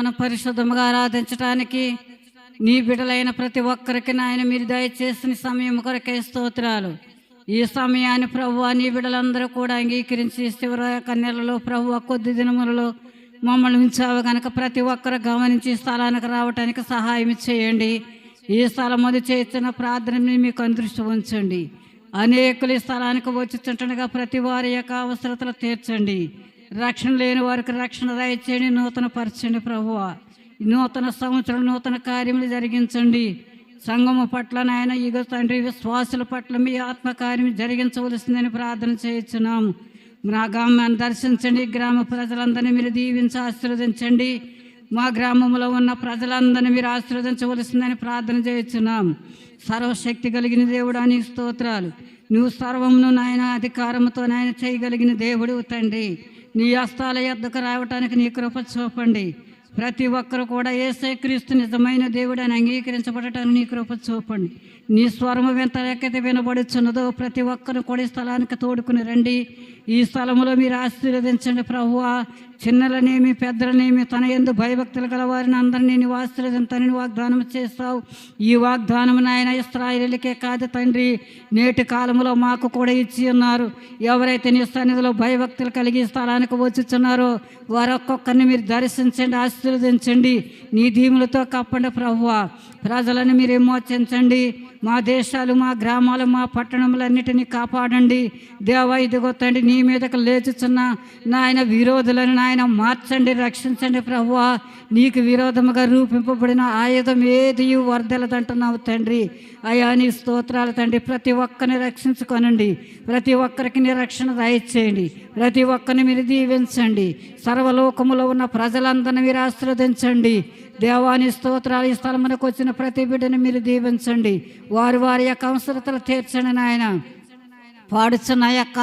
నామను పరిశుద్ధముగా ఆరాధించటానికి నీ బిడలైన ప్రతి ఒక్కరికి నాయన మీరు దయచేసిన సమయం కొరకే స్తోత్రాలు. ఈ సమయాన్ని ప్రభు నీ బిడలందరూ కూడా అంగీకరించి శివర నెలలో ప్రభు కొద్ది దినములలో మమ్మల్ని ఉంచావు కనుక ప్రతి ఒక్కరు గమనించి స్థలానికి రావటానికి సహాయం చేయండి. ఈ స్థలం అది చేస్తున్న ప్రార్థనని మీకు అందృష్టి ఉంచండి. అనేకులు ఈ స్థలానికి వచ్చుచుంటుండగా ప్రతి వారి యొక్క అవసరతలు తీర్చండి. రక్షణ లేని వారికి రక్షణ దయచేయండి నూతన పరచండి ప్రభువ. నూతన సంవత్సరం నూతన కార్యములు జరిగించండి. సంఘము పట్ల నాయన యుగ తండ్రి విశ్వాసుల పట్ల మీ ఆత్మకార్యం జరిగించవలసిందని ప్రార్థన చేయించున్నాము మా గ్రామాన్ని దర్శించండి గ్రామ ప్రజలందరినీ మీరు దీవించి ఆశీర్వదించండి. మా గ్రామంలో ఉన్న ప్రజలందరినీ మీరు ఆశీర్వదించవలసిందని ప్రార్థన చేయించున్నాము సర్వశక్తి కలిగిన దేవుడు అని స్తోత్రాలు. నువ్వు సర్వమును నాయన అధికారంతో నాయన చేయగలిగిన దేవుడు తండ్రి. నీ హస్తాల ఎద్దకు రావటానికి నీ కృప చూపండి. ప్రతి ఒక్కరు కూడా ఏసై క్రీస్తు నిజమైన దేవుడు అని అంగీకరించబడటానికి నీ కృప చూపండి. నీ స్వరము వింత వినబడుచున్నదో ప్రతి ఒక్కరు కూడా ఈ స్థలానికి తోడుకుని రండి. ఈ స్థలములో మీరు ఆశీర్వదించండి ప్రభువ. చిన్నలనేమి పెద్దలనేమి తన ఎందు భయభక్తులు గల వారిని అందరినీ నీవు ఆశీర్వదింతని వాగ్దానం చేస్తావు ఈ వాగ్దానం నాయన ఇస్రాయిలకే కాదు తండ్రి. నేటి కాలంలో మాకు కూడా ఇచ్చి ఉన్నారు. ఎవరైతే నీ సన్నిధిలో భయభక్తులు కలిగి స్థలానికి వచ్చుచున్నారో వారు ఒక్కొక్కరిని మీరు దర్శించండి ఆశీర్వదించండి. నీ దీములతో కప్పండి ప్రభువ. ప్రజలను మీరు విమోచించండి. మా దేశాలు మా గ్రామాలు మా పట్టణములన్నిటినీ కాపాడండి. దేవా ఇదిగో తండ్రి నీ మీదకు లేచుచున్న నాయన విరోధులను నాయన మార్చండి రక్షించండి ప్రభువా. నీకు విరోధముగా రూపింపబడిన ఆయుధం ఏది? వర్ధలదంటున్నావు తండ్రి. అయా నీ స్తోత్రాలు తండ్రి ప్రతి ఒక్కరిని రక్షించుకొనండి. ప్రతి ఒక్కరికి నీ రక్షణ దయచేయండి ప్రతి ఒక్కరిని మీరు దీవించండి. సర్వలోకములో ఉన్న ప్రజలందరినీ మీరు ఆశీర్వదించండి. దేవాని స్తోత్రాలు ఈ స్థలమునకు వచ్చిన ప్రతి బిడ్డను మీరు దీవించండి. వారి వారి యొక్క అవసరతలు తీర్చండి నాయన. పాడుచున్న యొక్క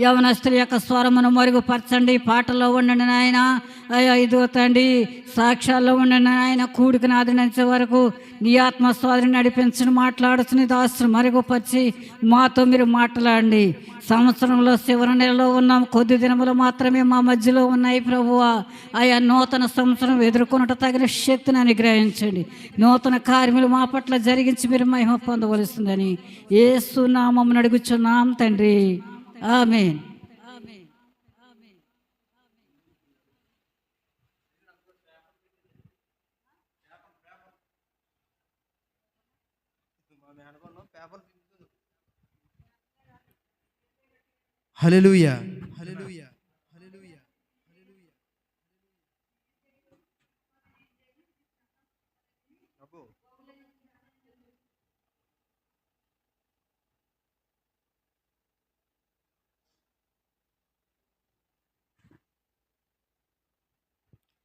యవనస్తుల యొక్క స్వరమును మరుగుపరచండి. పాటలో ఉండండి నాయన. అయ్యా ఇదో తండ్రి సాక్ష్యాల్లో ఉండిన ఆయన కూడికి నాదినంచే వరకు నీ ఆత్మస్వాదిని నడిపించని మాట్లాడుతున్న దాసును మరుగుపరిచి మాతో మీరు మాట్లాడండి. సంవత్సరంలో చివరి నెలలో ఉన్నాం కొద్ది దినములు మాత్రమే మా మధ్యలో ఉన్నాయి ప్రభువా. అయ్యా నూతన సంవత్సరం ఎదుర్కొనట తగిన శక్తిని అనుగ్రహించండి. నూతన కార్యములు మా పట్ల జరిగించి మీరు మహిమ పొందవలసిందని ఏ నామమును అడుగుచున్నాం తండ్రి. ఆమెన్. హల్లెలూయా హల్లెలూయా హల్లెలూయా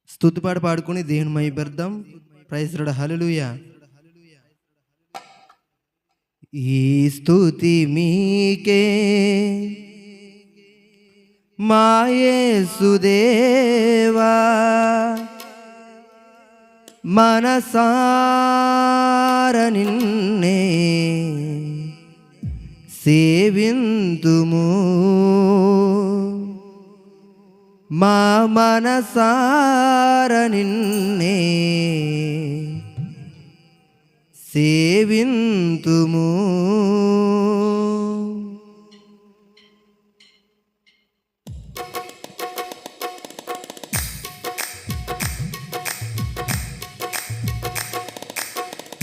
స్తుతిపాట పాడుకుని దేవుని మైబర్దాం ప్రైజ్రడ హల్లెలూయా ఈ స్తుతి మీకే మాయేసుదేవా మనసార నిన్నే సేవిందుము. మా మనసార నిన్నే సేవింతుము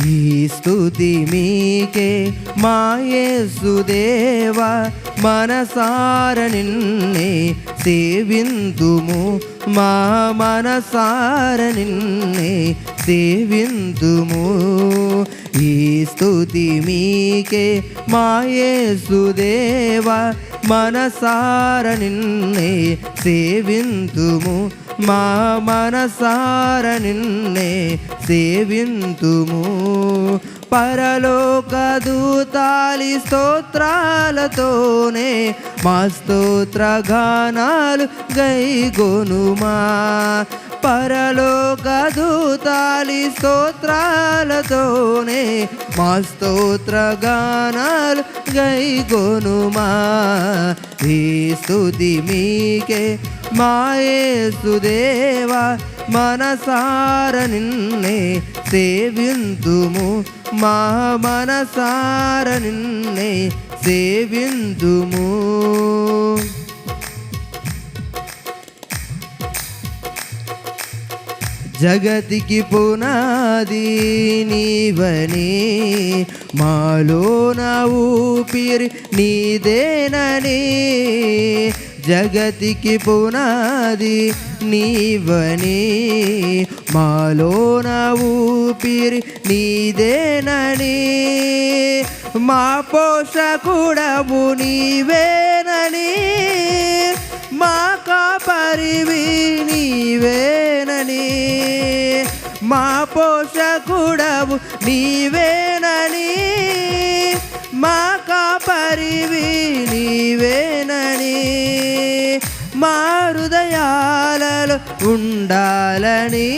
ఈ స్తుతి మీకే మాయేసుదేవ మనసార నిన్నే సేవిందుము. మా మనసార నిన్నే సేవిందుము. ఈ స్థుతి మీకే మాయేసుదేవ మనసార నిన్నే సేవిందుము. మా మనసార నిన్నే సేవింతుము. పరలోక దూతాలి స్తోత్రాలతోనే మా స్తోత్ర గానాలు గైగొనుమా. పరలోక దూతాలి స్తోత్రాలతోనే మా స్తోత్ర గానాలు గైగొనుమా ఈ స్తుతి మీకే మాయే సుదేవా మనసార నిన్నే సేవిందుము మా మనసార నిన్నే సేవిందుము జగతికి పునాది నీవని మాలో నా ఊపిరి నీదేనని జగతికి పునాది నీవని మాలో నా ఊపిరి నీదేనని మా పోషకుడవు నీవేనని మా కాపరివి నీవేనని మా పోషకుడవు నీవేనని మా కాపరివి నీవేనని మా హృదయాలలో ఉండాలని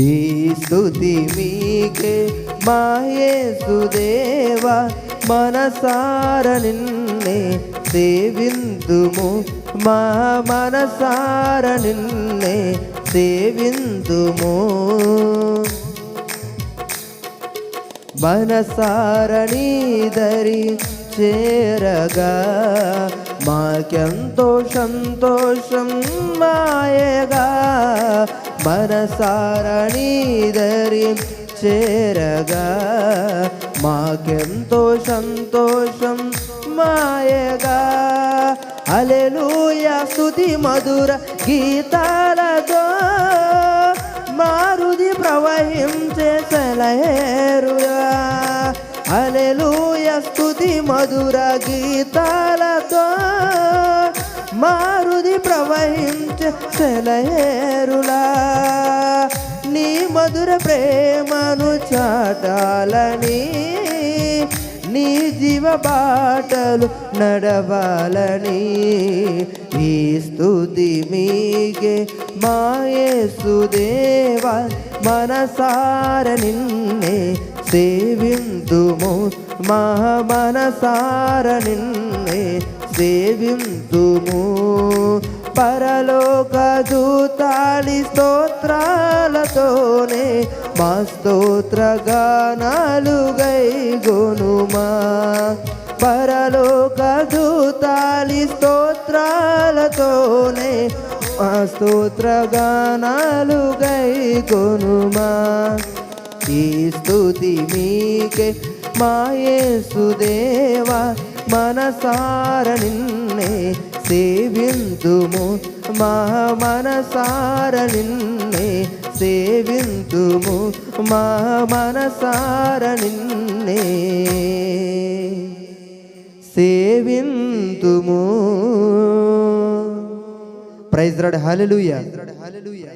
ఈ స్తుతి మీకే మాయేసుదేవ మనసార నిన్నే సేవిందుము మా మనసార నిన్నే సేవిందుము మనసారణీదరి చేరగా మాకెంతో సంతోషం మాయగా మనసారణీధరి చేరగా మాకెంతో సంతోషం మాయగా. అలెలుయ స్థుతి మధుర గీతాలతో మారుది ప్రవహించే సలహేరుగా అలెలుయ స్థుతి మధుర గీతాల సెలయేరులా నీ మధుర ప్రేమను చాటాలని నీ జీవ బాటలు నడవాలని ఈ స్థుతి మీకే మాయే సుదేవా మనసార నిన్నే సేవిందుము మా మనసార నిన్నే సేవిందుము పరలోక దూతాలి స్తోత్రాలతోనే మా స్తోత్ర గానాలు గైగొనుమా పరలోక దూతాలి స్తోత్రాలతోనే మా స్తోత్ర గానాలు గైగొనుమా ఈ స్థుతి మీకే మాయేసుదేవా మనసార నిన్నే సేవిందుము మా మనసార నిన్నే సేవిందుము మా మనసార నిన్నే సేవిందుము ప్రైజ్ రడ్ హల్లెలూయా హల్లెలూయా.